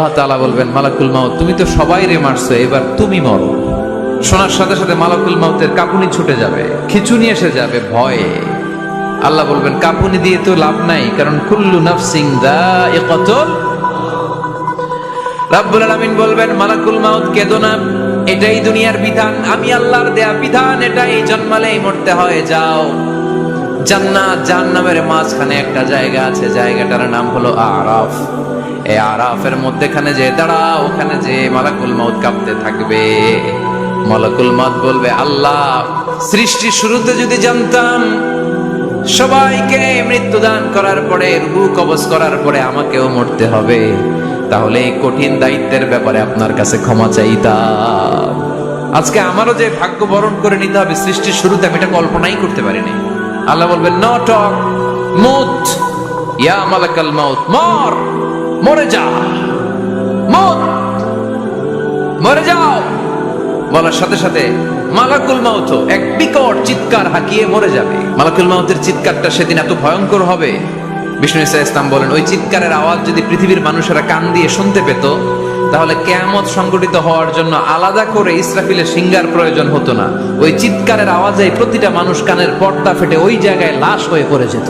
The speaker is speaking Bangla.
আল্লাহ তাআলা বলবেন, মালাকুল মাউত, তুমি তো সবাই রে মারছো, এবার তুমি মরো। শোনার সাথে সাথে মালাকুল মাউতের কাপুনি ছুটে যাবে, খিচুনি এসে যাবে ভয়ে। আল্লাহ বলবেন, কাপুনি দিয়ে তো লাভ নাই, কারণ কুল্লু নাফসিং দা এ কতল রাব্বুল আলামিন বলবেন, মালাকুল মাউত, কেদো না, এটাই দুনিয়ার বিধান, আমি আল্লাহর দেয়া বিধান, এটাই জন্মালেই মরতে হয়, যাও। জান্নাত, জাহান্নামের মাঝখানে একটা জায়গা আছে, জায়গাটার নাম হলো আরাফ। এই আরাফের মধ্যেখানে যে দাঁড়া ওখানে যে মালাকুল মাউত কাঁপতে থাকবে। মালাকুল মাউত বলবে, আল্লাহ, সৃষ্টির শুরুতে যদি জানতাম, সবাইকে মৃত্যুদান করার পরে, রূহ কবজ করার পরে আমাকেও মরতে হবে, তাহলে এই কঠিন দায়িত্বের ব্যাপারে আপনার কাছে ক্ষমা চাইতাম। আজকে আমারও যে ভাগ্য বরণ করে নিতে হবে, সৃষ্টির শুরুতে আমি এটা কল্পনাই করতে পারিনি। আল্লাহ বলবেন, ন, টক, মুত, ইয়া মালাকাল মাউত মর, মরে যা, মত, মরে যাও। বলার সাথে সাথে মালাকুল মাউত এক বিকট চিৎকার হাঁকিয়ে মরে যাবে। মালাকুল মাউতের চিৎকারটা সেদিন এত ভয়ঙ্কর হবে। বিষ্ণু ইসা ইসলাম বলেন, ওই চিৎকারের আওয়াজ যদি পৃথিবীর মানুষেরা কান দিয়ে শুনতে পেত তাহলে কেয়ামত সংগঠিত হওয়ার জন্য আলাদা করে ইসরাফিলের সিঙ্গার প্রয়োজন হতো না। ওই চিৎকারের আওয়াজে প্রতিটা মানুষ কানের পর্দা ফেটে ওই জায়গায় লাশ হয়ে পড়ে যেত।